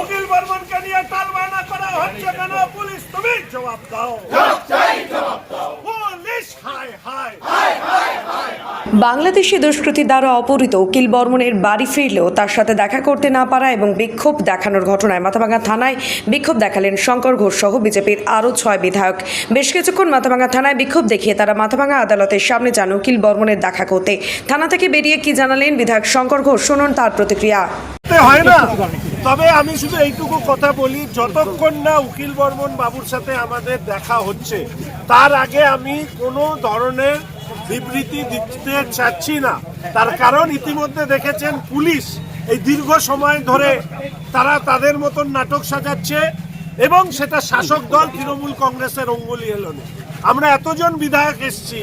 উকিল বর্মনকে নিয়ে টালবানা করা হচ্ছে কেন? পুলিশ তুমি জবাব দাও। পুলিশ হায় হায়। বাংলাদেশি দুষ্কৃতী দ্বারা অপহৃত উকিল বর্মনের বাড়ি ফিরলেও তার সাথে দেখা করতে না পারা এবং বিক্ষোভ দেখানোর ঘটনায় মাথাভাঙ্গা থানায় বিক্ষোভ দেখালেন শঙ্কর ঘোষ সহ বিজেপির আরও ছয় বিধায়ক। বেশ কিছুক্ষণ মাথাভাঙ্গা থানায় বিক্ষোভ দেখিয়ে তারা মাথাভাঙ্গা আদালতের সামনে যান উকিল বর্মনের দেখা করতে। থানা থেকে বেরিয়ে কি জানালেন বিধায়ক শঙ্কর ঘোষ? শুনুন তার প্রতিক্রিয়া। হয় না? তবে আমি শুধু এইটুকু কথা বলি, যতক্ষণ না উকিল বর্মন বাবুর সাথে আমাদের দেখা হচ্ছে, তার আগে আমি কোনো ধরনের বিবৃতি দিতে চাচ্ছি না। তার কারণ ইতিমধ্যে দেখেছেন পুলিশ এই দীর্ঘ সময় ধরে তারা তাদের মতন নাটক সাজাচ্ছে এবং সেটা শাসক দল তৃণমূল কংগ্রেসের অঙ্গুলি এলোনে। আমরা এতজন বিধায়ক এসছি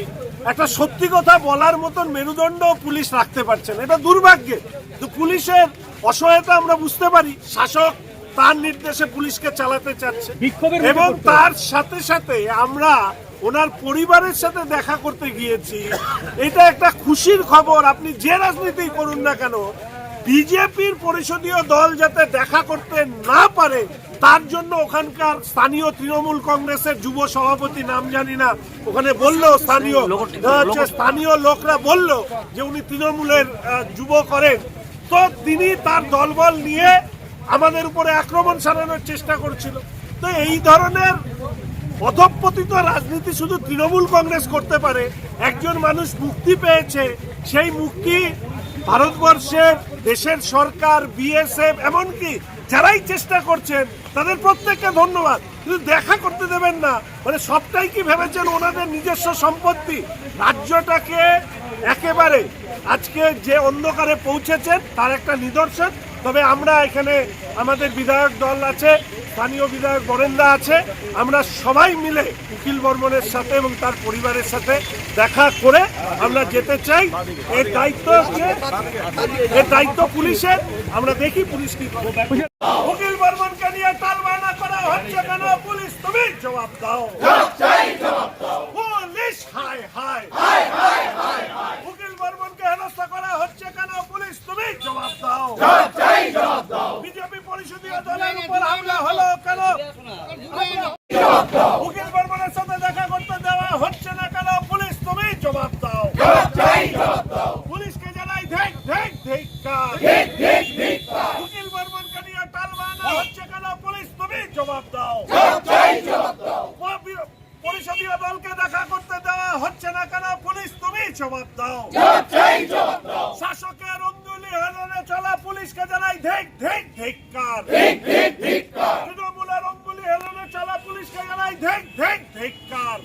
একটা সত্যি কথা বলার মতন মেরুদণ্ড পুলিশ রাখতে পারছেন এটা দুর্ভাগ্যের তো পুলিশের অসহায়তা আমরা বুঝতে পারি। শাসক তার নির্দেশে পুলিশকে চালাতে চাচ্ছে। এবং তার সাথে সাথে আমরা ওনার পরিবারের সাথে দেখা করতে গিয়েছি। এটা একটা খুশির খবর। আপনি যে রাজনীতি করুন না কেন বিজেপির পরিষদীয় দল যাতে দেখা করতে না পারে তার জন্য ওখানকার স্থানীয় তৃণমূল কংগ্রেসের যুব সভাপতি নাম জানি না ওখানে বলল স্থানীয় স্থানীয় লোকরা বলল যে উনি তৃণমূলের যুব করেন। তো তিনি তার দলবল নিয়ে আমাদের উপরে আক্রমণ সারানোর চেষ্টা করছিল। তো এই ধরনের অধপতিত রাজনীতি শুধু তৃণমূল কংগ্রেস করতে পারে একজন মানুষ মুক্তি পেয়েছে সেই মুক্তি ভারতবর্ষের দেশের সরকার বিএসএফ এমনকি যারাই চেষ্টা করছেন, তাদের প্রত্যেককে ধন্যবাদ। কিন্তু দেখা করতে দেবেন না। মানে সবটাই কি ভেবেছেন ওনাদের নিজস্ব সম্পত্তি? রাজ্যটাকে একেবারে আজকে যে অন্ধকারে পৌঁছেছেন, তার একটা নিদর্শন তবে আমরা এখানে আমাদের বিধায়ক দল আছে, স্থানীয় বিধায়ক বরেন্দা আছে, আমরা সবাই মিলে উকিল বর্মনের সাথে এবং তার পরিবারের সাথে দেখা করে আমরা যেতে চাই। এর দায়িত্ব এর দায়িত্ব পুলিশের। আমরা দেখি পুলিশ কি। উকিল বর্মনকে নিয়ে টালবানা করা হচ্ছে কেন? পুলিশ, তুমি জবাব দাও। পুলিশ, হায় হায়। উকিল বর্মনকে হেনস্থা করা হচ্ছে কেন? পুলিশ, তুমি জবাব দাও বিজেপি পরিষদীয় দলের উপর হামলা হলো কেন উকিল বর্মনের সাথে দেখা করতে দেওয়া হচ্ছে না কেন? পুলিশ তুমি জবাব দাও। পুলিশকে জানাই ধেক ধেক ধিক্কার। উকিল বর্মনকে নিয়ে টালবানা হচ্ছে কেন? পুলিশ তুমি জবাব দাও। পরি- পরিষদীয় দলকে দেখা করতে দেওয়া হচ্ছে না কেন? পুলিশ তুমি জবাব দাও। শাসকের অঙ্গুলি হলনে চলা পুলিশকে জানাই ধেক ধেক তৃণমূলের অঙ্গুলি হলনে চলা ধেক ধেক ধিক্কার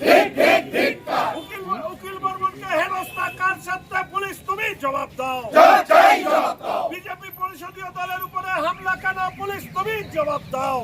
উকিল উকিল বর্মনকে হেনস্থা কার সাথে? পুলিশ তুমি জবাব দাও। বিজেপি পরিষদীয় দলের উপরে হামলা কেন? পুলিশ তুমি জবাব দাও।